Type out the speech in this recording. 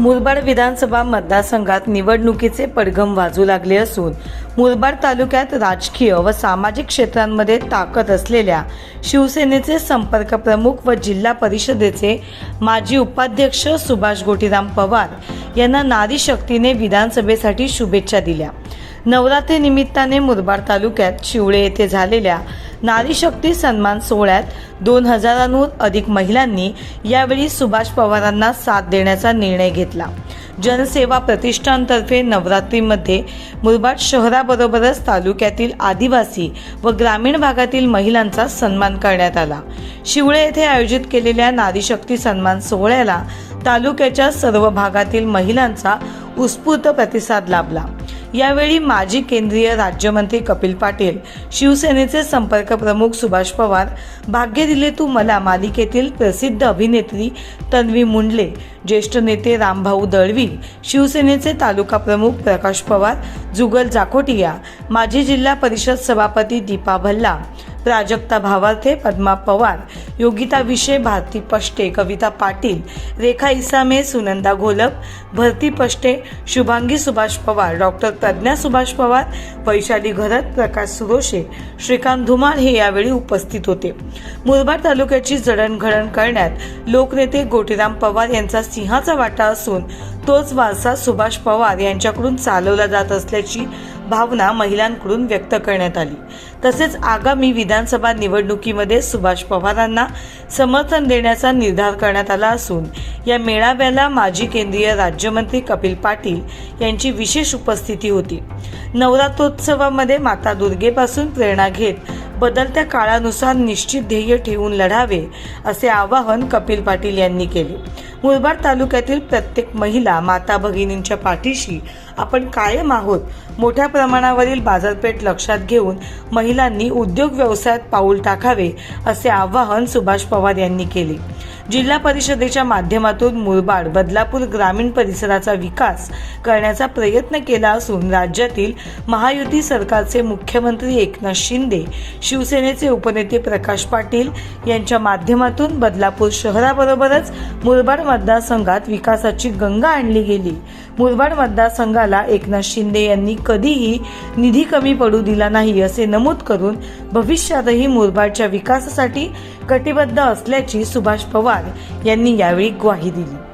मुरबाड विधानसभा मतदारसंघात निवडणुकीचे पडघम वाजू लागले असून मुरबाड तालुक्यात राजकीय व सामाजिक क्षेत्रांमध्ये ताकद असलेल्या शिवसेनेचे संपर्क प्रमुख व जिल्हा परिषदेचे माजी उपाध्यक्ष सुभाष गोटीराम पवार यांना नारी शक्तीने विधानसभेसाठी शुभेच्छा दिल्या. नवरात्री निमित्ताने मुरबाड तालुक्यात शिवळे येथे झालेल्या नारी शक्ती सन्मान सोहळ्यात दोन हजारांहून अधिक महिलांनी यावेळी सुभाष पवारांना साथ देण्याचा निर्णय घेतला. जनसेवा प्रतिष्ठानतर्फे नवरात्रीमध्ये मुरबाड शहराबरोबरच तालुक्यातील आदिवासी व ग्रामीण भागातील महिलांचा सन्मान करण्यात आला. शिवळे येथे आयोजित केलेल्या नारी शक्ती सन्मान सोहळ्याला तालुक्याच्या सर्व भागातील महिलांचा उत्स्फूर्त प्रतिसाद लाभला. यावेळी माजी केंद्रीय राज्यमंत्री कपिल पाटील शिवसेनेचे संपर्क प्रमुख सुभाष पवार भाग्य दिले तू मला मालिकेतील प्रसिद्ध अभिनेत्री तन्वी मुंडले ज्येष्ठ नेते रामभाऊ दळवी शिवसेनेचे तालुका प्रमुख प्रकाश पवार जुगल जाखोटिया माजी जिल्हा परिषद सभापती दीपा भल्ला प्राजक्ता भावार्थे पद्मा पवार योगिता विषय भारती पष्टे कविता पाटील रेखा इसामे सुनंदा घोलप भरती पष्टे शुभांगी सुभाष पवार डॉक्टर प्रज्ञा सुभाष पवार वैशाली घरत प्रकाश सुरोशे श्रीकांत धुमाळ हे यावेळी उपस्थित होते. मुरबाड तालुक्याची जडणघडण करण्यात लोकनेते गोटीराम पवार यांचा सिंहाचा वाटा असून तोच वारसा सुभाष पवार यांच्याकडून चालवला जात असल्याची भावना महिलांकडून व्यक्त करण्यात आली. तसेच आगामी विधानसभा निवडणुकीमध्ये सुभाष पवारांना समर्थन देण्याचा निर्धार करण्यात आला असून या मेळाव्याला माजी केंद्रीय राज्यमंत्री कपिल पाटील यांची विशेष उपस्थिती होती. नवरात्रोत्सवामध्ये माता दुर्गेपासून प्रेरणा घेत बदलत्या काळानुसार निश्चित ध्येय ठेवून लढावे असे आवाहन कपिल पाटील यांनी केले. मुरबाड तालुक्यातील प्रत्येक महिला माता भगिनींच्या पाठीशी आपण कायम आहोत मोठ्या प्रमाणावरील बाजारपेठ लक्षात घेऊन महिलांनी उद्योग व्यवसायात पाऊल टाकावे असे आवाहन सुभाष पवार यांनी केले. जिल्हा परिषदेच्या माध्यमातून मुरबाड बदलापूर ग्रामीण परिसराचा विकास करण्याचा प्रयत्न केला असून राज्यातील महायुती सरकारचे मुख्यमंत्री एकनाथ शिंदे शिवसेनेचे उपनेते प्रकाश पाटील यांच्या माध्यमातून बदलापूर शहराबरोबरच मुरबाड मतदारसंघात विकासाची गंगा आणली गेली. मुरबाड मतदारसंघाला एकनाथ शिंदे यांनी कधीही निधी कमी पडू दिला नाही असे नमूद करून भविष्यातही मुरबाडच्या विकासासाठी कटिबद्ध असल्याची सुभाष पवार यांनी यावेळी ग्वाही दिली.